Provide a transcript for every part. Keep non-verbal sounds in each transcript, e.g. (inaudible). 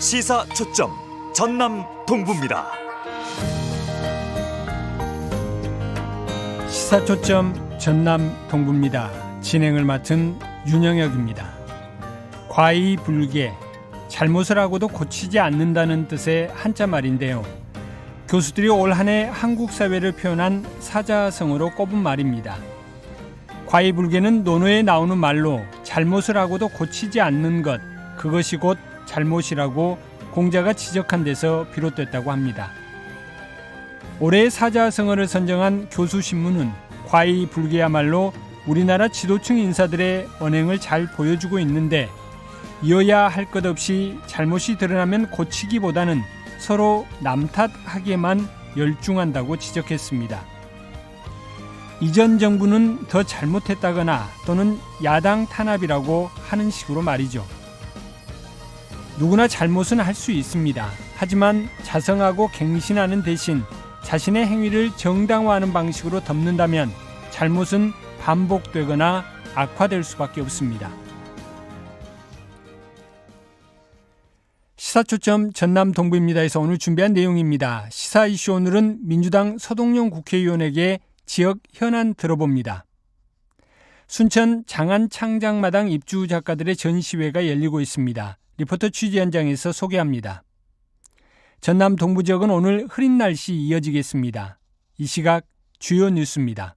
시사 초점 전남 동부입니다. 시사 초점 전남 동부입니다. 진행을 맡은 윤영혁입니다. 과이 불개 잘못을 하고도 고치지 않는다는 뜻의 한자 말인데요. 교수들이 올 한해 한국 사회를 표현한 사자성어로 꼽은 말입니다. 과이 불개는 논어에 나오는 말로 잘못을 하고도 고치지 않는 것 그것이 곧 잘못이라고 공자가 지적한 데서 비롯됐다고 합니다. 올해의 사자성어를 선정한 교수신문은 과이 불개야말로 우리나라 지도층 인사들의 언행을 잘 보여주고 있는데 이어야 할 것 없이 잘못이 드러나면 고치기보다는 서로 남탓하기에만 열중한다고 지적했습니다. 이전 정부는 더 잘못했다거나 또는 야당 탄압이라고 하는 식으로 말이죠. 누구나 잘못은 할 수 있습니다. 하지만 자성하고 갱신하는 대신 자신의 행위를 정당화하는 방식으로 덮는다면 잘못은 반복되거나 악화될 수밖에 없습니다. 시사초점 전남 동부입니다에서 오늘 준비한 내용입니다. 시사 이슈 오늘은 민주당 서동영 국회의원에게 지역 현안 들어봅니다. 순천 장안 창작마당 입주 작가들의 전시회가 열리고 있습니다. 리포터 취재 현장에서 소개합니다. 전남 동부 지역은 오늘 흐린 날씨 이어지겠습니다. 이 시각 주요 뉴스입니다.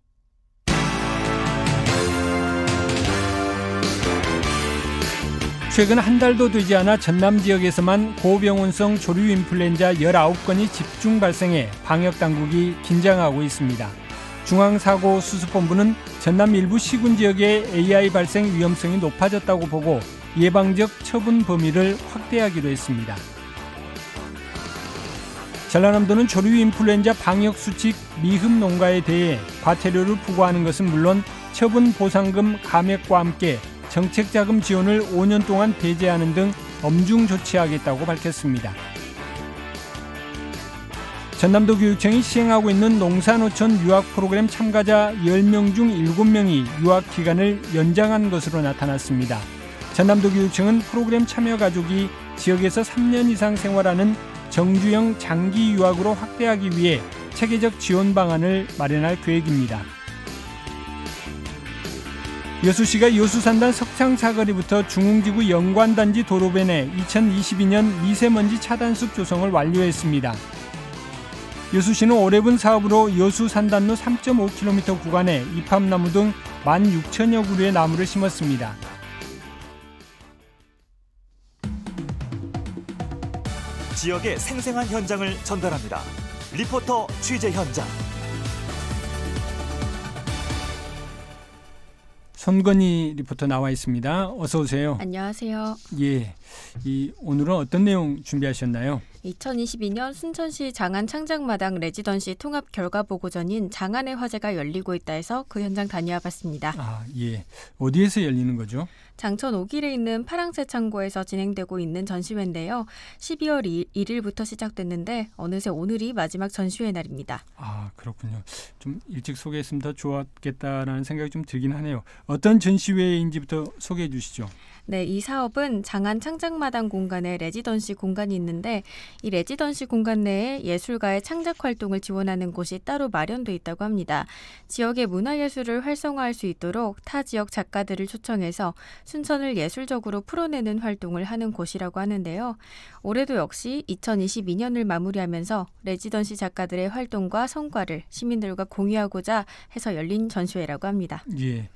최근 한 달도 되지 않아 전남 지역에서만 고병원성 조류 인플루엔자 19건이 집중 발생해 방역 당국이 긴장하고 있습니다. 중앙사고수습본부는 전남 일부 시군 지역의 AI 발생 위험성이 높아졌다고 보고 예방적 처분 범위를 확대하기로 했습니다. 전라남도는 조류 인플루엔자 방역 수칙 미흡 농가에 대해 과태료를 부과하는 것은 물론 처분 보상금 감액과 함께 정책 자금 지원을 5년 동안 배제하는 등 엄중 조치하겠다고 밝혔습니다. 전남도 교육청이 시행하고 있는 농사노천 유학 프로그램 참가자 10명 중 7명이 유학 기간을 연장한 것으로 나타났습니다. 전남도 교육청은 프로그램 참여 가족이 지역에서 3년 이상 생활하는 정주형 장기 유학으로 확대하기 위해 체계적 지원 방안을 마련할 계획입니다. 여수시가 여수산단 석창사거리부터 중흥지구 영관단지 도로변 내 2022년 미세먼지 차단숲 조성을 완료했습니다. 여수시는 올해분 사업으로 여수 산단로 3.5km 구간에 이팝나무 등 16,000여 그루의 나무를 심었습니다. 지역의 생생한 현장을 전달합니다. 리포터 취재 현장. 손건희 리포터 나와 있습니다. 어서 오세요. 안녕하세요. 예. 이 오늘은 어떤 내용 준비하셨나요? 2022년 순천시 장안 창작마당 레지던시 통합 결과 보고전인 장안의 화제가 열리고 있다 해서 그 현장 다녀와 봤습니다. 아, 예. 어디에서 열리는 거죠? 장천 오길에 있는 파랑새 창고에서 진행되고 있는 전시회인데요. 12월 1일부터 시작됐는데 어느새 오늘이 마지막 전시회 날입니다. 아, 그렇군요. 좀 일찍 소개했으면 더 좋았겠다라는 생각이 좀 들긴 하네요. 어떤 전시회인지부터 소개해 주시죠. 네, 이 사업은 장안 창작마당 공간에 레지던시 공간이 있는데 이 레지던시 공간 내에 예술가의 창작 활동을 지원하는 곳이 따로 마련돼 있다고 합니다. 지역의 문화예술을 활성화할 수 있도록 타 지역 작가들을 초청해서 순천을 예술적으로 풀어내는 활동을 하는 곳이라고 하는데요. 올해도 역시 2022년을 마무리하면서 레지던시 작가들의 활동과 성과를 시민들과 공유하고자 해서 열린 전시회라고 합니다. 예.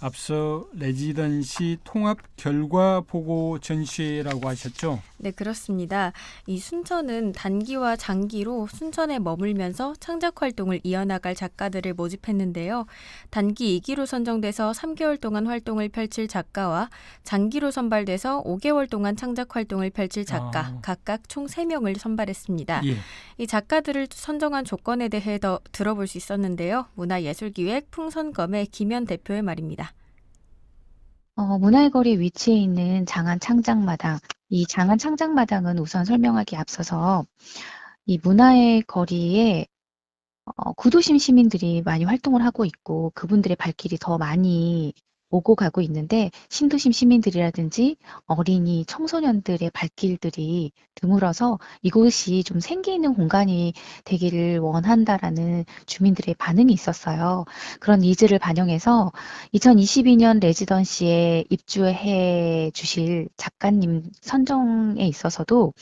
앞서 레지던시 통합 결과 보고 전시회라고 하셨죠? 네, 그렇습니다. 이 순천은 단기와 장기로 순천에 머물면서 창작 활동을 이어나갈 작가들을 모집했는데요. 단기 2기로 선정돼서 3개월 동안 활동을 펼칠 작가와 장기로 선발돼서 5개월 동안 창작 활동을 펼칠 작가 아. 각각 총 3명을 선발했습니다. 예. 이 작가들을 선정한 조건에 대해 더 들어볼 수 있었는데요. 문화예술기획 풍선검의 김현 대표의 말입니다. 어, 문화의 거리 위치해 있는 장안 창작마당. 이 장안 창작마당은 우선 설명하기 앞서서 이 문화의 거리에 어, 구도심 시민들이 많이 활동을 하고 있고 그분들의 발길이 더 많이 오고 가고 있는데 신도심 시민들이라든지 어린이, 청소년들의 발길들이 드물어서 이곳이 좀 생기 있는 공간이 되기를 원한다라는 주민들의 반응이 있었어요. 그런 니즈를 반영해서 2022년 레지던시에 입주해 주실 작가님 선정에 있어서도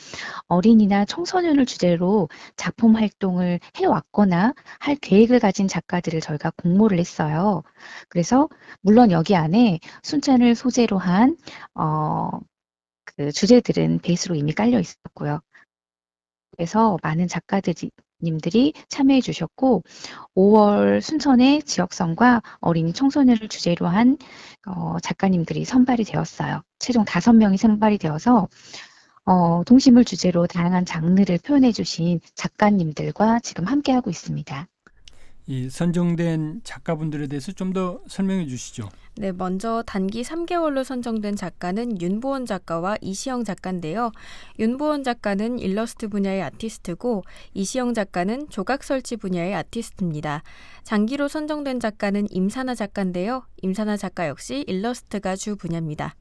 어린이나 청소년을 주제로 작품 활동을 해왔거나 할 계획을 가진 작가들을 저희가 공모를 했어요. 그래서 물론 여기 안에 순천을 소재로 한, 어, 그 주제들은 베이스로 이미 깔려 있었고요. 그래서 많은 작가들이 님들이 참여해 주셨고 5월 순천의 지역성과 어린이 청소년을 주제로 한 어, 작가님들이 선발이 되었어요. 최종 다섯 명이 선발이 되어서 어, 동심을 주제로 다양한 장르를 표현해 주신 작가님들과 지금 함께하고 있습니다. 이 선정된 작가분들에 대해서 좀 더 설명해 주시죠. 네, 먼저 단기 3개월로 선정된 작가는 윤보원 작가와 이시영 작가인데요. 윤보원 작가는 일러스트 분야의 아티스트고 이시영 작가는 조각 설치 분야의 아티스트입니다. 장기로 선정된 작가는 임사나 작가인데요. 임사나 작가 역시 일러스트가 주 분야입니다.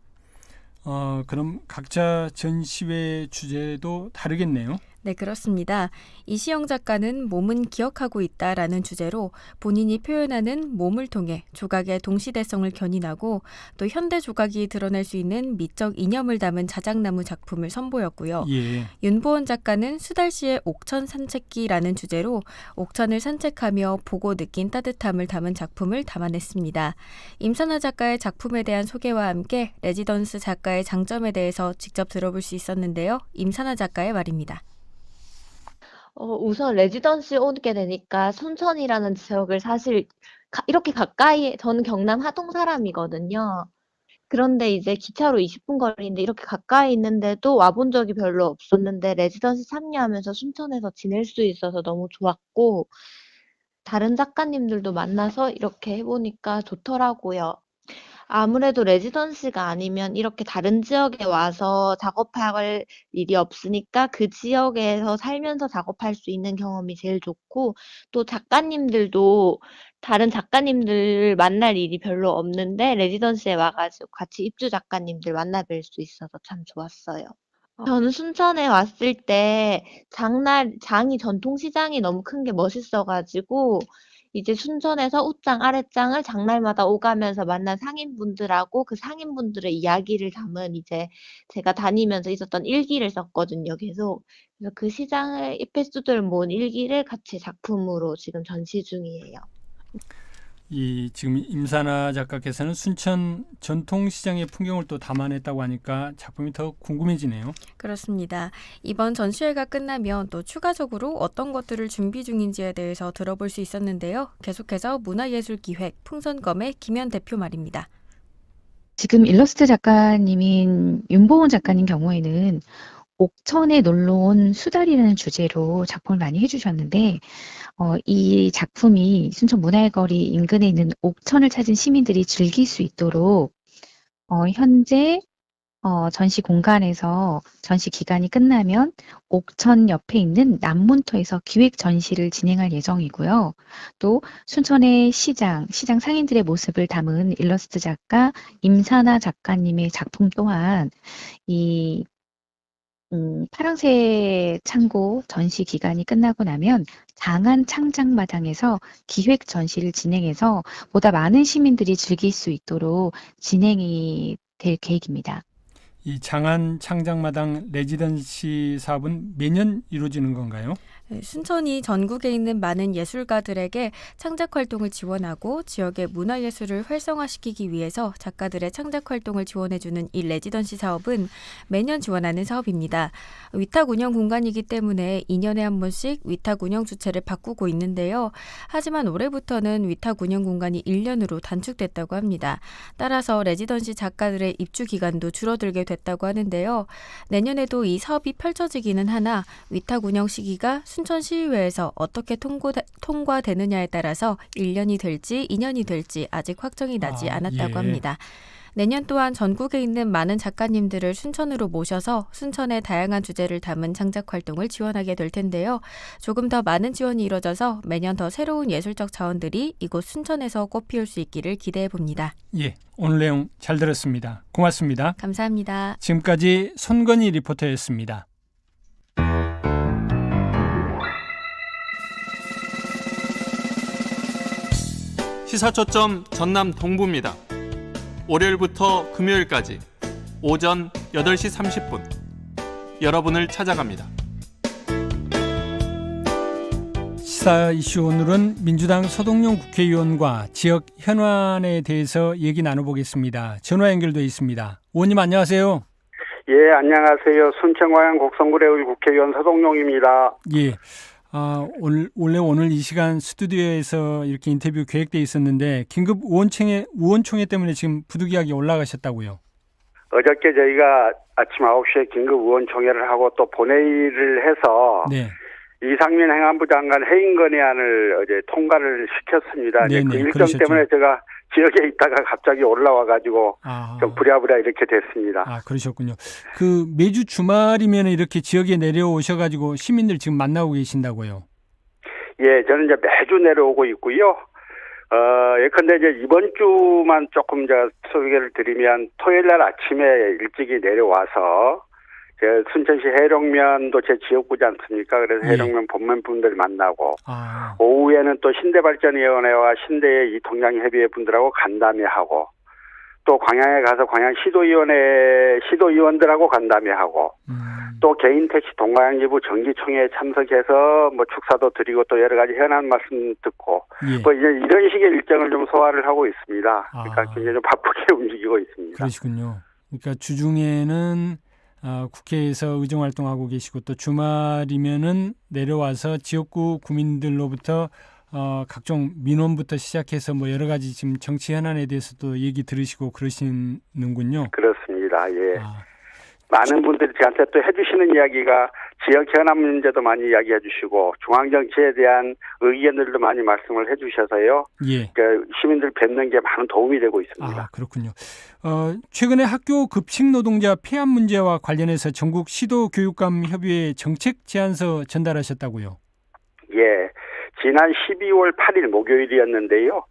어, 그럼 각자 전시회 주제도 다르겠네요. 네, 그렇습니다. 이시영 작가는 몸은 기억하고 있다라는 주제로 본인이 표현하는 몸을 통해 조각의 동시대성을 견인하고 또 현대 조각이 드러낼 수 있는 미적 이념을 담은 자작나무 작품을 선보였고요. 예. 윤보원 작가는 수달시의 옥천 산책기라는 주제로 옥천을 산책하며 보고 느낀 따뜻함을 담은 작품을 담아냈습니다. 임선아 작가의 작품에 대한 소개와 함께 레지던스 작가의 장점에 대해서 직접 들어볼 수 있었는데요. 임선아 작가의 말입니다. 어, 우선 레지던시 오게 되니까 순천이라는 지역을 사실 가- 이렇게 가까이, 저는 경남 하동 사람이거든요. 그런데 이제 기차로 20분 거리인데 이렇게 가까이 있는데도 와본 적이 별로 없었는데 레지던시 참여하면서 순천에서 지낼 수 있어서 너무 좋았고, 다른 작가님들도 만나서 이렇게 해보니까 좋더라고요. 아무래도 레지던시가 아니면 이렇게 다른 지역에 와서 작업할 일이 없으니까 그 지역에서 살면서 작업할 수 있는 경험이 제일 좋고, 또 작가님들도 다른 작가님들 만날 일이 별로 없는데, 레지던시에 와가지고 같이 입주 작가님들 만나 뵐 수 있어서 참 좋았어요. 저는 순천에 왔을 때 장날, 장이 전통시장이 너무 큰 게 멋있어가지고, 이제 순천에서 웃장, 아랫장을 장날마다 오가면서 만난 상인분들하고 그 상인분들의 이야기를 담은 이제 제가 다니면서 있었던 일기를 썼거든요, 계속. 그래서 그 시장의 에피소드를 모은 일기를 같이 작품으로 지금 전시 중이에요. 이 지금 임사나 작가께서는 순천 전통시장의 풍경을 또 담아냈다고 하니까 작품이 더 궁금해지네요. 그렇습니다. 이번 전시회가 끝나면 또 추가적으로 어떤 것들을 준비 중인지에 대해서 들어볼 수 있었는데요. 계속해서 문화예술기획 풍선검의 김현 대표 말입니다. 지금 일러스트 작가님인 윤보원 작가님 경우에는 옥천에 놀러 온 수달이라는 주제로 작품을 많이 해주셨는데, 어, 이 작품이 순천 문화의 거리 인근에 있는 옥천을 찾은 시민들이 즐길 수 있도록, 어, 현재, 어, 전시 공간에서 전시 기간이 끝나면 옥천 옆에 있는 남문터에서 기획 전시를 진행할 예정이고요. 또 순천의 시장, 시장 상인들의 모습을 담은 일러스트 작가 임사나 작가님의 작품 또한 이 음, 파랑새 창고 전시 기간이 끝나고 나면 장안 창작마당에서 기획 전시를 진행해서 보다 많은 시민들이 즐길 수 있도록 진행이 될 계획입니다. 이 장안 창작마당 레지던시 사업은 매년 이루어지는 건가요? 네, 순천이 전국에 있는 많은 예술가들에게 창작 활동을 지원하고 지역의 문화 예술을 활성화시키기 위해서 작가들의 창작 활동을 지원해주는 이 레지던시 사업은 매년 지원하는 사업입니다. 위탁 운영 공간이기 때문에 2년에 한 번씩 위탁 운영 주체를 바꾸고 있는데요. 하지만 올해부터는 위탁 운영 공간이 1년으로 단축됐다고 합니다. 따라서 레지던시 작가들의 입주 기간도 줄어들게 됐다고 하는데요. 내년에도 이 사업이 펼쳐지기는 하나 위탁 운영 시기가 순천시의회에서 어떻게 통고, 통과 되느냐에 따라서 1년이 될지 2년이 될지 아직 확정이 나지 아, 않았다고 예. 합니다. 내년 또한 전국에 있는 많은 작가님들을 순천으로 모셔서 순천의 다양한 주제를 담은 창작 활동을 지원하게 될 텐데요. 조금 더 많은 지원이 이뤄져서 매년 더 새로운 예술적 자원들이 이곳 순천에서 꽃피울 수 있기를 기대해 봅니다. 예, 오늘 내용 잘 들었습니다. 고맙습니다. 감사합니다. 지금까지 손건희 리포터였습니다. 시사 초점 전남 동부입니다. 월요일부터 금요일까지 오전 8시 30분 여러분을 찾아갑니다. 시사 이슈 오늘은 민주당 서동용 국회의원과 지역 현안에 대해서 얘기 나눠보겠습니다. 전화 연결돼 있습니다. 의원님 안녕하세요. 예, 안녕하세요. 순천광양 곡성구례의 국회의원 서동용입니다. 예. 아, 올, 원래 오늘 이 시간 스튜디오에서 이렇게 인터뷰 계획돼 있었는데 긴급 의원총회 의원총회 때문에 지금 부득이하게 올라가셨다고요. 어저께 저희가 아침 9시에 긴급 의원총회를 하고 또 본회의를 해서 네. 이상민 행안부 장관 해임 건의안을 어제 통과를 시켰습니다. 이제 네네, 그 일정 그러셨죠. 때문에 제가 지역에 있다가 갑자기 올라와 가지고 아. 좀 부랴부랴 이렇게 됐습니다. 아, 그러셨군요. 그 매주 주말이면 이렇게 지역에 내려오셔 가지고 시민들 지금 만나고 계신다고요. 예, 저는 이제 매주 내려오고 있고요. 어, 예컨대 이제 이번 주만 조금 제가 소개를 드리면 토요일 날 아침에 일찍이 내려와서 제 순천시 해룡면도 제 지역구지 않습니까? 그래서 예. 해룡면 본면 분들 만나고 아. 오후에는 또 신대발전위원회와 신대의 이 동양협의회 분들하고 간담회하고 또 광양에 가서 광양 시도위원회 시도위원들하고 간담회하고 음. 또 개인 택시 동광양지부 정기총회에 참석해서 뭐 축사도 드리고 또 여러 가지 현안 말씀 듣고 예. 뭐 이제 이런 식의 일정을 좀 소화를 하고 있습니다. 그러니까 아. 굉장히 좀 바쁘게 (laughs) 움직이고 있습니다. 그러시군요. 그러니까 주중에는 아, 국회에서 의정 활동하고 계시고 또 주말이면은 내려와서 지역구 구민들로부터 어, 각종 민원부터 시작해서 뭐 여러 가지 지금 정치 현안에 대해서도 얘기 들으시고 그러시는군요. 그렇습니다. 예. 아, 많은 분들이 저한테 또 해주시는 이야기가 지역 현안 문제도 많이 이야기해 주시고 중앙 정치에 대한 의견들도 많이 말씀을 해주셔서요. 예. 그 시민들 뵙는 게 많은 도움이 되고 있습니다. 아, 그렇군요. 어, 최근에 학교 급식 노동자 폐암 문제와 관련해서 전국 시도 교육감 협의회 정책 제안서 전달하셨다고요. 예. 지난 12월 8일 목요일이었는데요.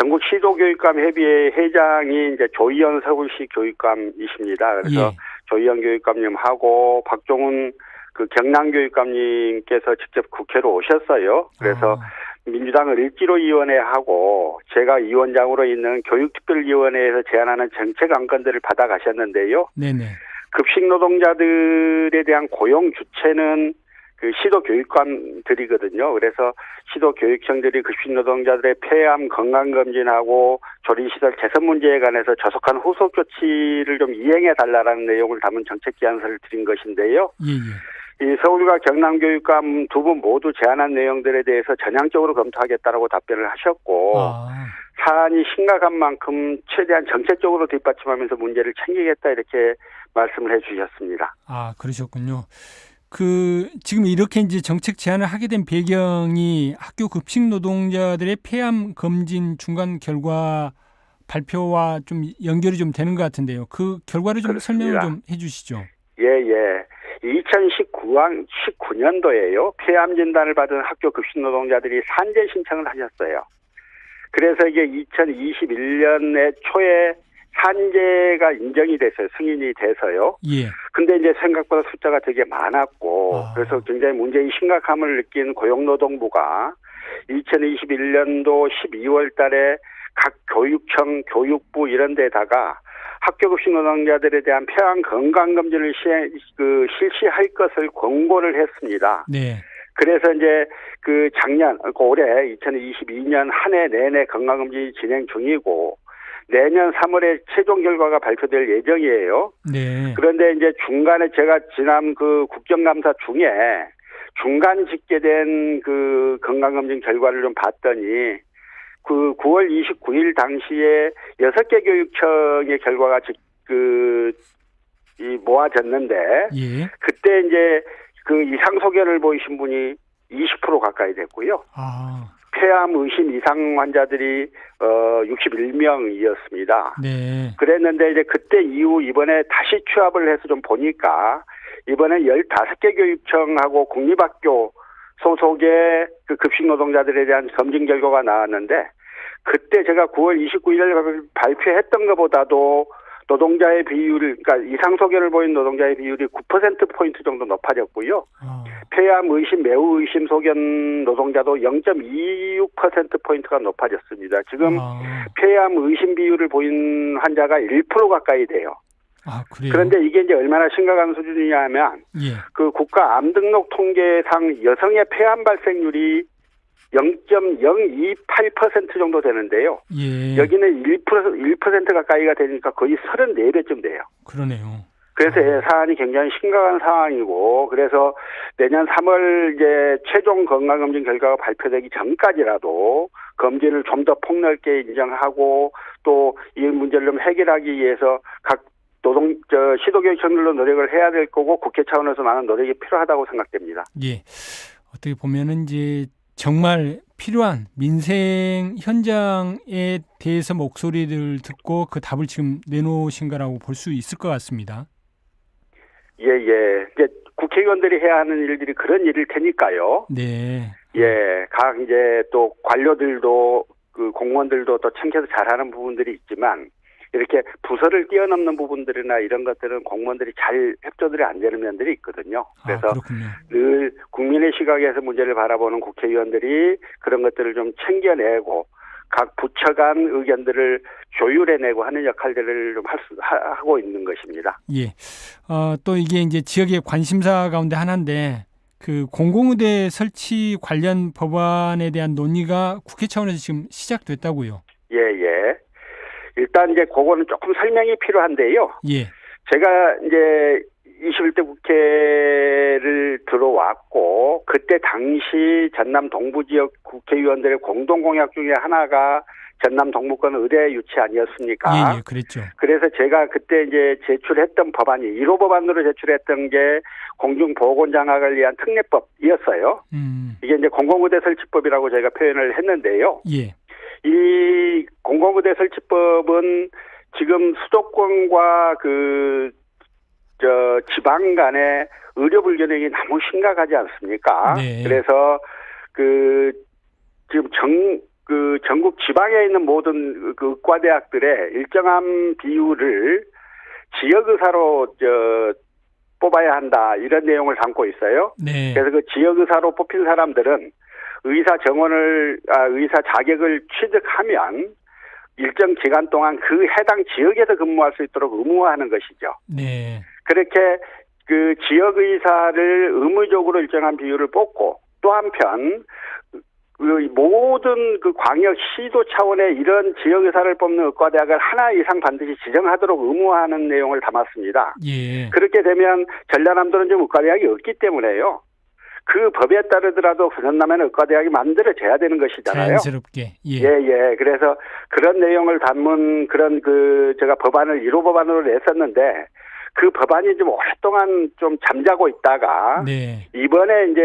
전국 시도교육감 협의회 회장이 이제 조희연 서울시 교육감이십니다. 그래서 예. 조희연 교육감님하고 박종훈 그 경남 교육감님께서 직접 국회로 오셨어요. 그래서 아, 민주당을 일지로 위원회하고 제가 위원장으로 있는 교육특별위원회에서 제안하는 정책 안건들을 받아가셨는데요. 네네. 급식 노동자들에 대한 고용 주체는 그 시도 교육감들이거든요. 그래서 시도 교육청들이 급식 노동자들의 폐암 건강 검진하고 조리 시설 개선 문제에 관해서 조속한 후속 조치를 좀 이행해 달라라는 내용을 담은 정책 제안서를 드린 것인데요. 예, 예. 이 서울과 경남 교육감 두 분 모두 제안한 내용들에 대해서 전향적으로 검토하겠다라고 답변을 하셨고 아, 사안이 심각한 만큼 최대한 정책적으로 뒷받침하면서 문제를 챙기겠다 이렇게 말씀을 해주셨습니다. 아, 그러셨군요. 그 지금 이렇게 이제 정책 제안을 하게 된 배경이 학교 급식 노동자들의 폐암 검진 중간 결과 발표와 좀 연결이 좀 되는 것 같은데요. 그 결과를 좀 설명을 그렇습니다. 좀 해주시죠. 예, 예. 2019년, 19년도에요. 폐암 진단을 받은 학교 급식 노동자들이 산재 신청을 하셨어요. 그래서 이게 2021년에 초에 산재가 인정이 됐어요. 승인이 돼서요. 예. 근데 이제 생각보다 숫자가 되게 많았고 아. 그래서 굉장히 문제의 심각함을 느낀 고용노동부가 2021년도 12월 달에 각 교육청, 교육부 이런 데다가 학교급식 노동자들에 대한 폐암 건강검진을 시행, 그 실시할 것을 권고를 했습니다. 네. 그래서 이제 그 작년, 그러니까 올해 2022년 한 해 내내 건강검진이 진행 중이고 내년 3월에 최종 결과가 발표될 예정이에요. 네. 그런데 이제 중간에 제가 지난 그 국정감사 중에 중간 집계된 그 건강검진 결과를 좀 봤더니 그 9월 29일 당시에 6개 교육청의 결과가 지- 그, 이 모아졌는데 예. 그때 이제 그 이상 소견을 보이신 분이 20% 가까이 됐고요. 아, 폐암 의심 이상 환자들이 어 61명이었습니다. 네. 그랬는데 이제 그때 이후 이번에 다시 취합을 해서 좀 보니까 이번에 15개 교육청하고 국립학교 소속의 그 급식 노동자들에 대한 검진 결과가 나왔는데 그때 제가 9월 29일 발표했던 것보다도 노동자의 비율, 그러니까 이상 소견을 보인 노동자의 비율이 9% 포인트 정도 높아졌고요. 어, 폐암 의심, 매우 의심 소견 노동자도 0.26% 포인트가 높아졌습니다. 지금 아, 폐암 의심 비율을 보인 환자가 1% 가까이 돼요. 아. 그런데 이게 이제 얼마나 심각한 수준이냐면 예. 그 국가 암 등록 통계상 여성의 폐암 발생률이 0.028% 정도 되는데요. 예. 여기는 1% 1% 가까이가 되니까 거의 34배쯤 돼요. 그러네요. 그래서 예, 사안이 굉장히 심각한 상황이고 그래서 내년 3월 이제 최종 건강검진 결과가 발표되기 전까지라도 검진을 좀 더 폭넓게 인정하고 또 이 문제를 좀 해결하기 위해서 각 노동 저 시도교육청들로 노력을 해야 될 거고 국회 차원에서 많은 노력이 필요하다고 생각됩니다. 예. 어떻게 보면은 이제 정말 필요한 민생 현장에 대해서 목소리를 듣고 그 답을 지금 내놓으신 거라고 볼 수 있을 것 같습니다. 예, 예. 이제 국회의원들이 해야 하는 일들이 그런 일일 테니까요. 네. 예, 각 이제 또 관료들도 그 공무원들도 또 챙겨서 잘하는 부분들이 있지만 이렇게 부서를 뛰어넘는 부분들이나 이런 것들은 공무원들이 잘 협조들이 안 되는 면들이 있거든요. 그래서 아. 늘 국민의 시각에서 문제를 바라보는 국회의원들이 그런 것들을 좀 챙겨내고 각 부처 간 의견들을 조율해내고 하는 역할들을 좀 할 수, 하, 하고 있는 것입니다. 예. 어, 또 이게 이제 지역의 관심사 가운데 하나인데 그 공공의대 설치 관련 법안에 대한 논의가 국회 차원에서 지금 시작됐다고요. 일단 이제 그거는 조금 설명이 필요한데요. 예. 제가 이제 21대 국회를 들어왔고 그때 당시 전남 동부 지역 국회의원들의 공동 공약 중에 하나가 전남 동부권 의대 유치 아니었습니까? 예, 예, 그랬죠. 그래서 제가 그때 이제 제출했던 법안이 1호 법안으로 제출했던 게 공중보건 장학을 위한 특례법이었어요. 음. 이게 이제 공공의대 설치법이라고 제가 표현을 했는데요. 예. 이 공공의대 설치법은 지금 수도권과 그, 저, 지방 간의 의료 불균형이 너무 심각하지 않습니까? 네. 그래서 그, 지금 정, 그 전국 지방에 있는 모든 그 의과대학들의 일정한 비율을 지역의사로 저 뽑아야 한다 이런 내용을 담고 있어요. 네. 그래서 그 지역의사로 뽑힌 사람들은 의사 정원을 아, 의사 자격을 취득하면 일정 기간 동안 그 해당 지역에서 근무할 수 있도록 의무화하는 것이죠. 네. 그렇게 그 지역 의사를 의무적으로 일정한 비율을 뽑고 또 한편 그 모든 그 광역 시도 차원의 이런 지역 의사를 뽑는 의과대학을 하나 이상 반드시 지정하도록 의무화하는 내용을 담았습니다. 예. 그렇게 되면 전라남도는 지금 의과대학이 없기 때문에요. 그 법에 따르더라도 전남에는 의과대학이 만들어져야 되는 것이잖아요. 자연스럽게. 예. 예, 예. 그래서 그런 내용을 담은 그런 그 제가 법안을 1호 법안으로 냈었는데 그 법안이 좀 오랫동안 좀 잠자고 있다가 네. 이번에 이제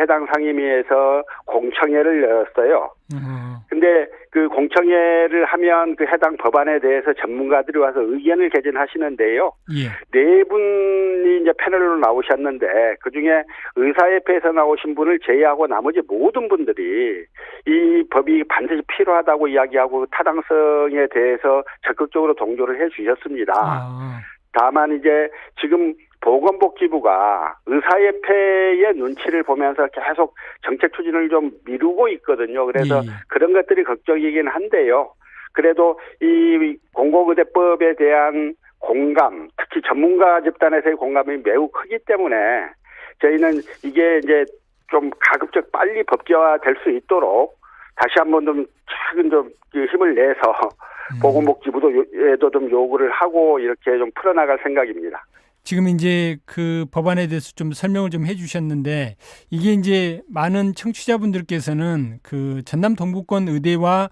해당 상임위에서 공청회를 열었어요. 어, 근데 그 공청회를 하면 그 해당 법안에 대해서 전문가들이 와서 의견을 개진하시는데요. 예. 네 분이 이제 패널로 나오셨는데 그 중에 의사협회에서 나오신 분을 제외하고 나머지 모든 분들이 이 법이 반드시 필요하다고 이야기하고 타당성에 대해서 적극적으로 동조를 해 주셨습니다. 아. 다만 이제 지금 보건복지부가 의사협회의 눈치를 보면서 계속 정책 추진을 좀 미루고 있거든요. 그래서 예, 예. 그런 것들이 걱정이긴 한데요. 그래도 이 공공의대법에 대한 공감, 특히 전문가 집단에서의 공감이 매우 크기 때문에 저희는 이게 이제 좀 가급적 빨리 법제화 될 수 있도록 다시 한번 좀 최근 좀그 힘을 내서 음. 보건복지부도에도 좀 요구를 하고 이렇게 좀 풀어나갈 생각입니다. 지금 이제 그 법안에 대해서 좀 설명을 좀 해주셨는데 이게 이제 많은 청취자분들께서는 그 전남 동부권 의대와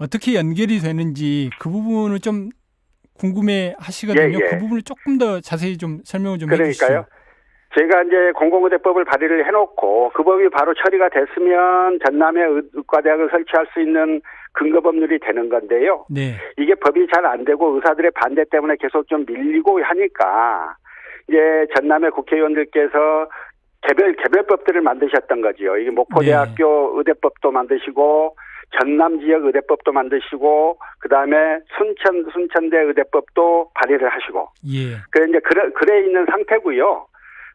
어떻게 연결이 되는지 그 부분을 좀 궁금해 하시거든요. 예, 예. 그 부분을 조금 더 자세히 좀 설명을 좀 그러니까요. 해주시죠. 제가 이제 공공의대법을 발의를 해놓고 그 법이 바로 처리가 됐으면 전남에 의- 의과대학을 설치할 수 있는 근거 법률이 되는 건데요. 네. 이게 법이 잘 안 되고 의사들의 반대 때문에 계속 좀 밀리고 하니까 이제 전남의 국회의원들께서 개별 개별법들을 만드셨던 거지요. 이게 목포대학교 의대법도 만드시고 전남 지역 의대법도 만드시고 그다음에 순천 순천대 의대법도 발의를 하시고 예. 그래 이제 그래, 그래 있는 상태고요.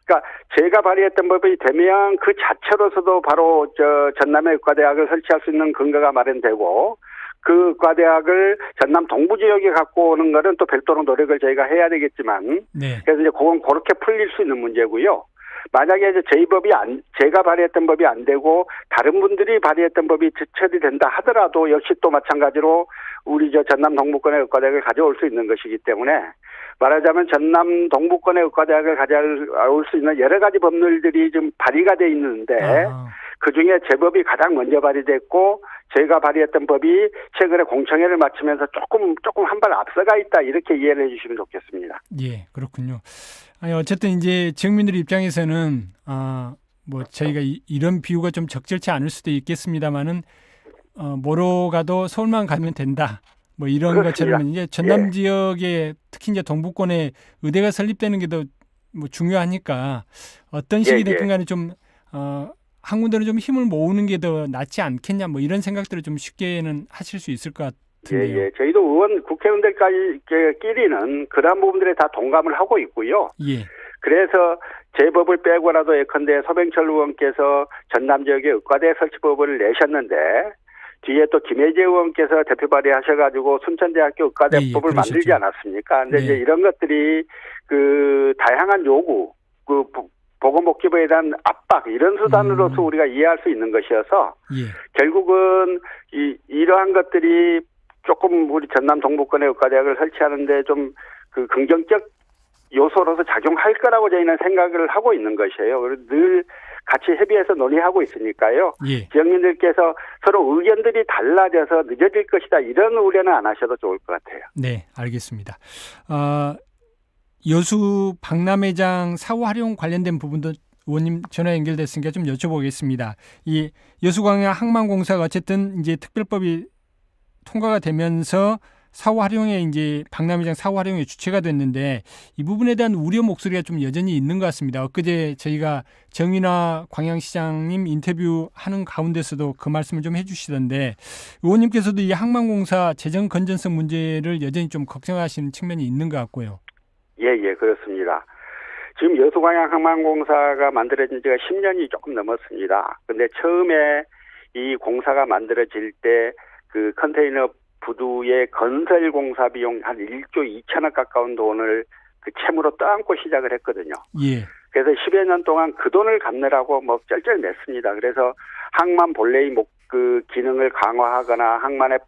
그러니까 제가 발의했던 법이 되면 그 자체로서도 바로 저 전남의 의과대학을 설치할 수 있는 근거가 마련되고 그 의과대학을 전남 동부 지역에 갖고 오는 거는 또 별도로 노력을 저희가 해야 되겠지만 네. 그래서 이제 그건 그렇게 풀릴 수 있는 문제고요. 만약에 이제 저희 법이 안, 제가 발의했던 법이 안 되고 다른 분들이 발의했던 법이 처리된다 하더라도 역시 또 마찬가지로 우리 저 전남 동부권의 의과대학을 가져올 수 있는 것이기 때문에 말하자면 전남 동부권의 의과대학을 가져올 수 있는 여러 가지 법률들이 좀 발의가 돼 있는데 아, 그 중에 제 법이 가장 먼저 발의됐고 저희가 발의했던 법이 최근에 공청회를 마치면서 조금 조금 한 발 앞서가 있다 이렇게 이해를 해주시면 좋겠습니다. 예, 그렇군요. 아니 어쨌든 이제 지역민들 입장에서는 아, 뭐 저희가 이, 이런 비유가 좀 적절치 않을 수도 있겠습니다만은 어, 뭐로 가도 서울만 가면 된다. 뭐 이런 그렇습니다. 것처럼 이제 전남 예. 지역에 특히 이제 동부권에 의대가 설립되는 게 더 뭐 중요하니까 어떤 예, 식이 예. 됐든 간에 좀 어, 한 군데로 좀 힘을 모으는 게 더 낫지 않겠냐 뭐 이런 생각들을 좀 쉽게는 하실 수 있을 것 같은데요. 예, 예. 저희도 의원, 국회의원들까지끼리는 그러한 부분들에 다 동감을 하고 있고요. 예. 그래서 제 법을 빼고라도 예컨대 서병철 의원께서 전남 지역에 의과대 설치법을 내셨는데 뒤에 또 김혜재 의원께서 대표 발의하셔가지고 순천대학교 의과대법을 예, 예. 만들지 않았습니까? 근데 네. 이제 이런 것들이 그 다양한 요구, 그 보- 보건복지부에 대한 압박 이런 수단으로서 음. 우리가 이해할 수 있는 것이어서 예. 결국은 이 이러한 것들이 조금 우리 전남 동부권의 의과대학을 설치하는데 좀 그 긍정적 요소로서 작용할 거라고 저희는 생각을 하고 있는 것이에요. 늘 같이 협의해서 논의하고 있으니까요. 예. 지역민들께서 서로 의견들이 달라져서 늦어질 것이다 이런 우려는 안 하셔도 좋을 것 같아요. 네, 알겠습니다. 어, 여수 박람회장 사후 활용 관련된 부분도 의원님 전화 연결됐으니까 좀 여쭤보겠습니다. 이 여수광야 항만공사가 어쨌든 이제 특별법이 통과가 되면서 사후 활용에 이제 박람회장 사후 활용에 주체가 됐는데 이 부분에 대한 우려 목소리가 좀 여전히 있는 것 같습니다. 엊그제 저희가 정인화 광양시장님 인터뷰하는 가운데서도 그 말씀을 좀 해주시던데 의원님께서도 이 항만공사 재정 건전성 문제를 여전히 좀 걱정하시는 측면이 있는 것 같고요. 예, 예, 그렇습니다. 지금 여수광양 항만공사가 만들어진 지가 10년이 조금 넘었습니다. 근데 처음에 이 공사가 만들어질 때 그 컨테이너 부두의 건설 공사 비용 한 1조 2천억 가까운 돈을 그 채무로 떠안고 시작을 했거든요. 예, 그래서 10여 년 동안 그 돈을 갚느라고 뭐 쩔쩔 맸습니다. 그래서 항만 본래의 목, 그 기능을 강화하거나 항만의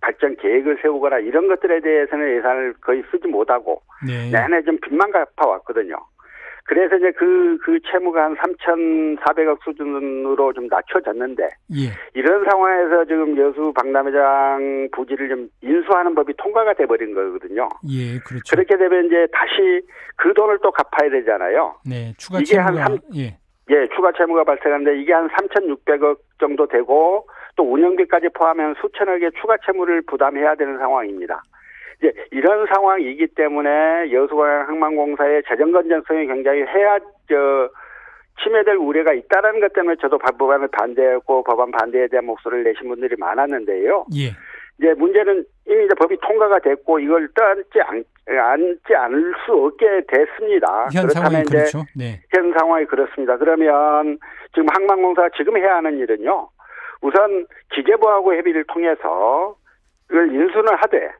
발전 계획을 세우거나 이런 것들에 대해서는 예산을 거의 쓰지 못하고 네, 내내 좀 빚만 갚아왔거든요. 그래서 이제 그, 그 채무가 한 3,400억 수준으로 좀 낮춰졌는데, 예, 이런 상황에서 지금 여수 박람회장 부지를 좀 인수하는 법이 통과가 돼버린 거거든요. 예, 그렇죠. 그렇게 되면 이제 다시 그 돈을 또 갚아야 되잖아요. 네, 추가 이게 한 채무가 삼- 예, 예, 추가 채무가 발생하는데 이게 한 3,600억 정도 되고 또 운영비까지 포함하면 수천억의 추가 채무를 부담해야 되는 상황입니다. 이제 이런 상황이기 때문에 여수광양 항만공사의 재정 건전성이 굉장히 해야 저 침해될 우려가 있다라는 것 때문에 저도 법안을 반대했고 법안 반대에 대한 목소리를 내신 분들이 많았는데요. 예, 이제 문제는 이미 이제 법이 통과가 됐고 이걸 떠안지 않, 않지 않을 수 없게 됐습니다. 현 상황이 그렇다면 이제 그렇죠. 네, 현 상황이 그렇습니다. 그러면 지금 항만공사가 지금 해야 하는 일은요. 우선 기재부하고 협의를 통해서 이걸 인수를 하되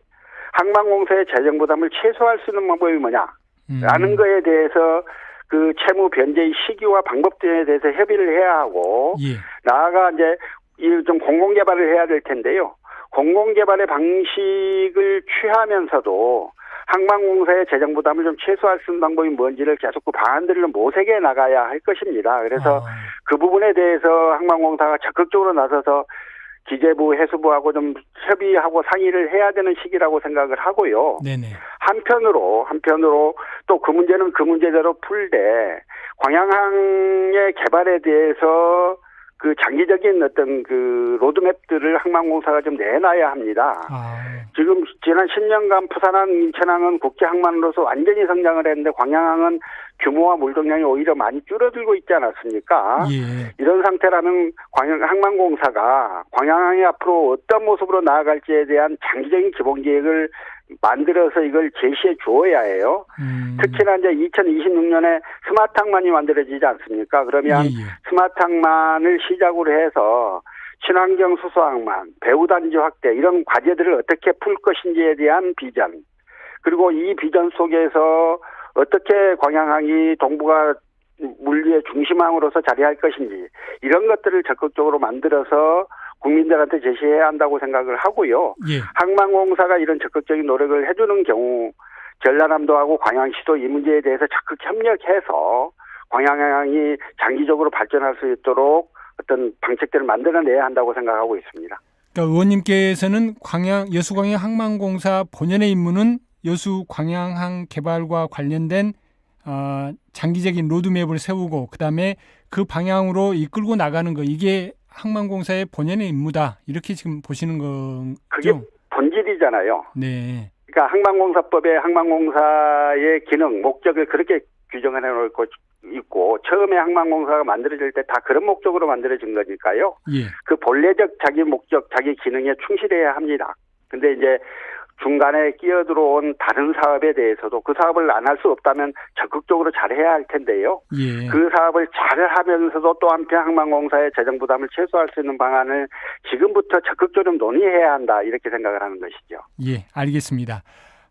항만공사의 재정 부담을 최소화할 수 있는 방법이 뭐냐? 음, 라는 거에 대해서 그 채무 변제의 시기와 방법 등에 대해서 협의를 해야 하고 예, 나아가 이제 이좀 공공 개발을 해야 될 텐데요. 공공 개발의 방식을 취하면서도 항만공사의 재정 부담을 좀 최소화할 수 있는 방법이 뭔지를 계속 그 방안들을 모색해 나가야 할 것입니다. 그래서 아, 그 부분에 대해서 항만공사가 적극적으로 나서서 기재부, 해수부하고 좀 협의하고 상의를 해야 되는 시기라고 생각을 하고요. 네네, 한편으로 한편으로 또 그 문제는 그 문제대로 풀되 광양항의 개발에 대해서 그 장기적인 어떤 그 로드맵들을 항만공사가 좀 내놔야 합니다. 아, 지금 지난 10년간 부산항, 인천항은 국제 항만으로서 완전히 성장을 했는데 광양항은 규모와 물동량이 오히려 많이 줄어들고 있지 않았습니까? 예. 이런 상태라면 광양 항만공사가 광양항이 앞으로 어떤 모습으로 나아갈지에 대한 장기적인 기본 계획을 만들어서 이걸 제시해 주어야 해요. 음, 특히나 이제 2026년에 스마트항만이 만들어지지 않습니까? 그러면 예, 예. 스마트항만을 시작으로 해서 친환경 수소항만, 배후단지 확대 이런 과제들을 어떻게 풀 것인지에 대한 비전 그리고 이 비전 속에서 어떻게 광양항이 동북아 물리의 중심항으로서 자리할 것인지 이런 것들을 적극적으로 만들어서 국민들한테 제시해야 한다고 생각을 하고요. 예. 항만공사가 이런 적극적인 노력을 해주는 경우 전라남도하고 광양시도 이 문제에 대해서 적극 협력해서 광양항이 장기적으로 발전할 수 있도록 어떤 방책들을 만들어내야 한다고 생각하고 있습니다. 그러니까 의원님께서는 광양 여수광양 항만공사 본연의 임무는 여수 광양항 개발과 관련된 어, 장기적인 로드맵을 세우고 그다음에 그 방향으로 이끌고 나가는 거 이게 항만공사의 본연의 임무다 이렇게 지금 보시는 그게 거죠? 본질이잖아요. 네, 그러니까 항만공사법에 항만공사의 기능, 목적을 그렇게 규정해 놓고 있고 처음에 항만공사가 만들어질 때 다 그런 목적으로 만들어진 거니까요. 예, 그 본래적 자기 목적, 자기 기능에 충실해야 합니다. 근데 이제 중간에 끼어들어온 다른 사업에 대해서도 그 사업을 안 할 수 없다면 적극적으로 잘해야 할 텐데요. 예, 그 사업을 잘 하면서도 또 한편 항만공사의 재정 부담을 최소화할 수 있는 방안을 지금부터 적극적으로 논의해야 한다 이렇게 생각을 하는 것이죠. 예, 알겠습니다.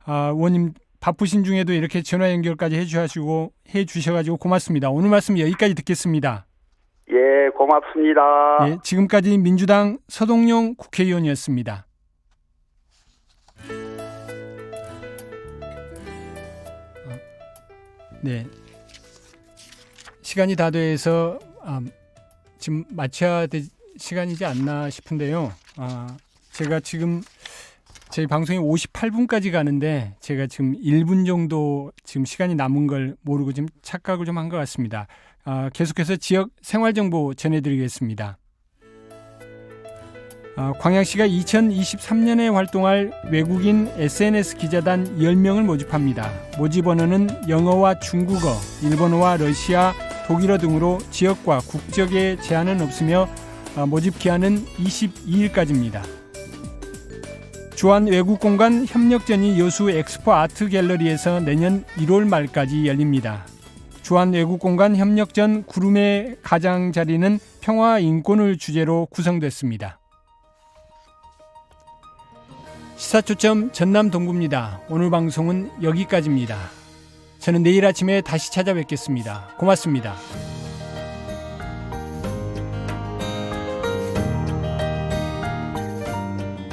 아, 의원님 바쁘신 중에도 이렇게 전화 연결까지 해주시고 해주셔가지고 고맙습니다. 오늘 말씀 여기까지 듣겠습니다. 예, 고맙습니다. 예, 지금까지 민주당 서동용 국회의원이었습니다. 네, 시간이 다 돼서 아, 지금 마쳐야 될 시간이지 않나 싶은데요. 아, 제가 지금 저희 방송이 58분까지 가는데 제가 지금 1분 정도 지금 시간이 남은 걸 모르고 지금 착각을 좀 한 것 같습니다. 아, 계속해서 지역 생활 정보 전해드리겠습니다. 아, 광양시가 2023년에 활동할 외국인 SNS 기자단 10명을 모집합니다. 모집 언어는 영어와 중국어, 일본어와 러시아, 독일어 등으로 지역과 국적에 제한은 없으며 아, 모집 기한은 22일까지입니다. 주한 외국공간 협력전이 여수 엑스포 아트 갤러리에서 내년 1월 말까지 열립니다. 주한 외국공간 협력전 구름의 가장자리는 평화 인권을 주제로 구성됐습니다. 시사초점 전남 동부입니다. 오늘 방송은 여기까지입니다. 저는 내일 아침에 다시 찾아뵙겠습니다. 고맙습니다.